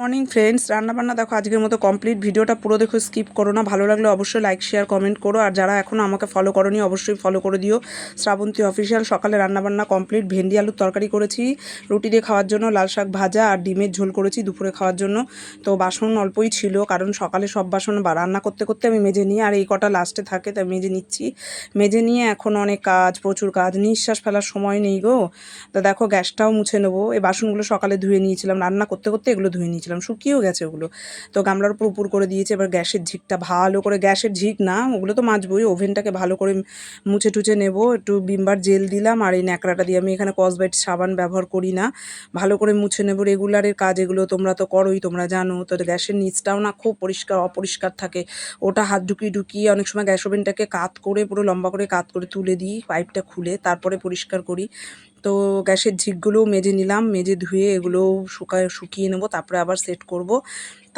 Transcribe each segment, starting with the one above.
Morning friends, রান্নাবান্না দেখো, আজকের মতো কমপ্লিট। ভিডিওটা পুরো দেখো, স্কিপ করো না। ভালো লাগলে অবশ্যই লাইক, শেয়ার, কমেন্ট করো। আর যারা এখনও আমাকে ফলো করনি, অবশ্যই ফলো করে দিও। শ্রাবন্তী অফিসিয়াল সকালে রান্নাবান্না কমপ্লিট। ভেন্ডি আলুর তরকারি করেছি, রুটি দিয়ে খাওয়ার জন্য লাল শাক ভাজা আর ডিমের ঝোল করেছি দুপুরে খাওয়ার জন্য। তো বাসন অল্পই ছিল, কারণ সকালে সব বাসন বা রান্না করতে করতে আমি মেজে নিই। আর এই কটা লাস্টে থাকে, তাই মেজে নিচ্ছি। মেজে নিয়ে এখন অনেক কাজ, প্রচুর কাজ। নিঃশ্বাস ফেলার সময় নেই গো। তা দেখো, গ্যাসটাও মুছে নেব। এই বাসনগুলো সকালে ধুয়ে নিয়েছিলাম। রান্না করতে করতে এগুলো ধুয়ে নিয়েছিলাম। শুকিয়েও গেছে ওগুলো। তো গামলার উপর উপর করে দিয়েছে, এবার গ্যাসের ঝিকটা ভালো করে, গ্যাসের ঝিক না, ওগুলো তো মাজবই ওভেনটাকে ভালো করে মুছে টুছে নেব, একটু বিমবার জেল দিলাম, আর এই ন্যাকড়াটা দিয়ে আমি এখানে কসবাইট সাবান ব্যবহার করি না। ভালো করে মুছে নেব, রেগুলারের কাজ এগুলো তোমরা তো করোই, তোমরা জানো, তো গ্যাসের নিচটাও না খুব পরিষ্কার, অপরিষ্কার থাকে। ওটা হাত ঢুকিয়ে ঢুকিয়ে অনেক সময় গ্যাস ওভেনটাকে কাত করে, পুরো লম্বা করে কাত করে তুলে দিই, পাইপটা খুলে, তারপরে পরিষ্কার করি। তো গ্যাসের ঝিকগুলোও মেজে নিলাম, মেজে ধুয়ে এগুলোও শুকায়, শুকিয়ে নেব, তারপরে আবার সেট করব।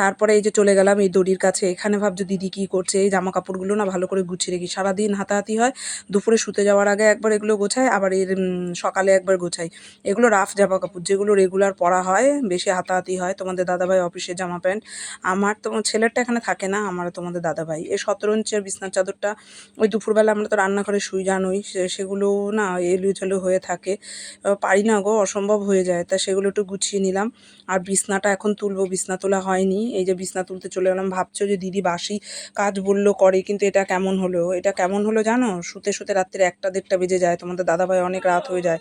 তারপরে এই যে চলে গেলাম এই দড়ির কাছে। এখানে ভাবছ, দিদি কী করছে? এই জামা কাপড়গুলো না ভালো করে গুছিয়ে রেখি। সারাদিন হাতাহাতি হয়। দুপুরে শুতে যাওয়ার আগে একবার এগুলো গোছাই, আবার এর সকালে একবার গোছাই। এগুলো রাফ জামা কাপড় যেগুলো রেগুলার পরা হয়, বেশি হাতাহাতি হয়, তোমাদের দাদাভাই অফিসে জামা প্যান্ট আমার তো ছেলেরটা এখানে থাকে না আমার তোমাদের দাদাভাই। এই সতেরো ইঞ্চের বিছনার চাদরটা, ওই দুপুরবেলা আমরা তো রান্নাঘরে শুই, জানোই সেগুলো না এলু ছেলু হয়ে থাকে। পারি না গো, অসম্ভব হয়ে যায়। তা সেগুলো একটু গুছিয়ে নিলাম। আর বিছনাটা এখন তুলবো, বিছনা তোলা হয়নি। এই যে বিছনা তুলতে চলে গেলাম, ভাবছ যে দিদি বাসি কাজ বলল, করে, কিন্তু এটা কেমন হলো? এটা কেমন হলো জানো? শুতে শুতে রাত্রে একটা দেড়টা বেজে যায়, তোমাদের দাদাভাই অনেক রাত হয়ে যায়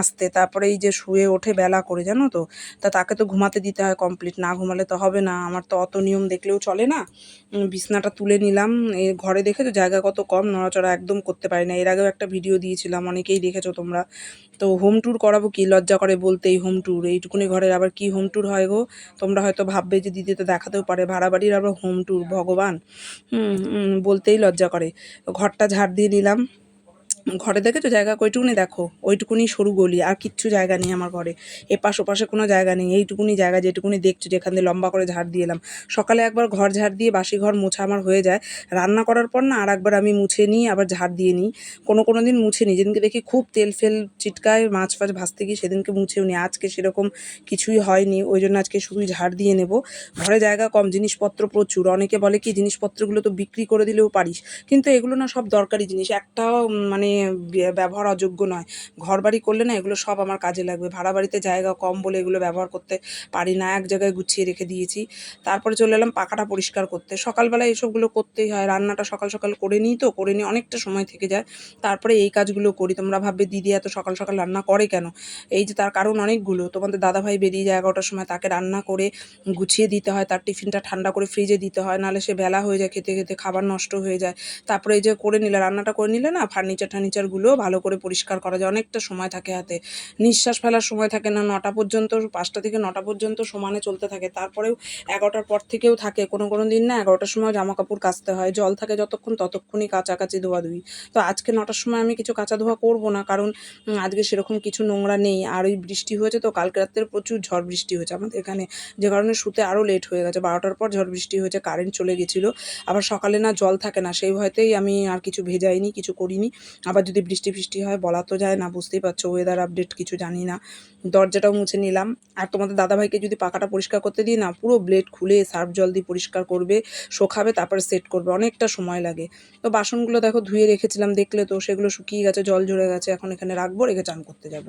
আসতে। তারপরে এই যে শুয়ে ওঠে বেলা করে, জানো তো? তা তাকে তো ঘুমাতে দিতে হয় কমপ্লিট না ঘুমালে তো হবে না। আমার তো অত নিয়ম দেখলেও চলে না। বিছনাটা তুলে নিলাম এই ঘরে দেখে তো জায়গা কত কম, নড়াচড়া একদম করতে পারি না। এর আগেও একটা ভিডিও দিয়েছিলাম, অনেকেই দেখেছ তোমরা। তো হোম ট্যুর করাবো কি? লজ্জা করে বলতে এই হোম ট্যুর এইটুকুনি ঘরের আবার কি হোম ট্যুর হয় গো? তোমরা হয়তো ভাববে যে দিদি তো দেখাতেও পারে। ভাড়া বাড়ির আবার হোম ট্যুর ভগবান। বলতেই লজ্জা করে। ঘরটা ঝাড় দিয়ে নিলাম। ঘরে দেখেছ? জায়গা কইটুকুনি দেখো? ওইটুকুনি সরু গলি, আর কিচ্ছু জায়গা নেই আমার ঘরে। এপাশ ওপাশে কোনো জায়গা নেই। এইটুকুনি জায়গা যেটুকুনি দেখছ, যেখান দিয়ে লম্বা করে ঝাড় দিয়ে এলাম। সকালে একবার ঘর ঝাড় দিয়ে বাসি ঘর মোছা আমার হয়ে যায়। রান্না করার পর না আর একবার আমি মুছে নিই, আবার ঝাড় দিয়ে নিই। কোনো কোনো দিন মুছে নিই। যেদিনকে দেখি খুব তেল ফেল চিটকায়, মাছ ফাছ ভাজতে গিয়ে সেদিনকে মুছেও নিই। আজকে সেরকম কিছুই হয়নি। ওই জন্য আজকে শুধুই ঝাড় দিয়ে নেব। ঘরে জায়গা কম, জিনিসপত্র প্রচুর। অনেকে বলে কি, জিনিসপত্রগুলো তো বিক্রি করে দিলেও পারিস। কিন্তু এগুলো না সব দরকারি জিনিস। একটাও মানে ব্যবহার অযোগ্য নয়। ঘর বাড়ি করলে না এগুলো সব আমার কাজে লাগবে। ভাড়া বাড়িতে জায়গা কম বলে এগুলো ব্যবহার করতে পারি না। এক জায়গায় গুছিয়ে রেখে দিয়েছি। তারপরে চলে এলাম পাখাটা পরিষ্কার করতে। সকালবেলা এসবগুলো করতেই হয়। রান্নাটা সকাল সকাল করে নিই তো, করে নিই অনেকটা সময় থেকে যায়। তারপরে এই কাজগুলো করি। তোমরা ভাববে, দিদি এত সকাল সকাল রান্না করে কেন? এই যে তার কারণ অনেকগুলো। তোমাদের দাদাভাই বেরিয়ে যায় এগারোটার সময়। তাকে রান্না করে গুছিয়ে দিতে হয়। তার টিফিনটা ঠান্ডা করে ফ্রিজে দিতে হয়। নাহলে সে বেলা হয়ে যায়, খেতে খেতে খাবার নষ্ট হয়ে যায়। তারপরে এই যে করে নিলে, রান্নাটা করে নিলে না ফার্নিচার টার্নিচারগুলো ভালো করে পরিষ্কার করা যায়। অনেকটা সময় থাকে হাতে। নিঃশ্বাস ফেলার সময় থাকে না, নটা পর্যন্ত, পাঁচটা থেকে নটা পর্যন্ত সমানে চলতে থাকে। তারপরেও এগারোটার পর থেকেও থাকে। কোনো কোনো দিন না এগারোটার সময় জামা কাপড় কাচতে হয়। জল থাকে যতক্ষণ ততক্ষণই কাচাকাচি ধোয়াধুয়ি তো আজকে নটার সময় আমি কিছু কাঁচা ধোয়া করব না কারণ আজকে সেরকম কিছু নোংরা নেই। আর ওই বৃষ্টি হয়েছে তো কালকে রাত্রে প্রচুর ঝড় বৃষ্টি হয়েছে। আমাদের এখানে যে কারণে শুতে আরও লেট হয়ে গেছে। বারোটার পর ঝড় বৃষ্টি হয়েছে কারেন্ট চলে গেছিল। আবার সকালে না জল থাকে না। সেই ভয়তেই আমি আর কিছু ভেজাইনি, কিছু করিনি। আবার যদি বৃষ্টি ফিষ্টি হয়, বলা তো যায় না, বুঝতেই পারছ ওয়েদার আপডেট কিছু জানি না। দরজাটাও মুছে নিলাম। আর তোমাদের দাদাভাইকে যদি পাকাটা পরিষ্কার করতে দিই না, পুরো ব্লেড খুলে সার্ফ জল দিয়ে পরিষ্কার করবে শোখাবে তারপরে সেট করবে, অনেকটা সময় লাগে। তো বাসনগুলো দেখো ধুয়ে রেখেছিলাম, দেখলে তো সেগুলো শুকিয়ে গেছে, জল ঝরে গেছে, এখন এখানে রাখব, রেখে চান করতে যাব।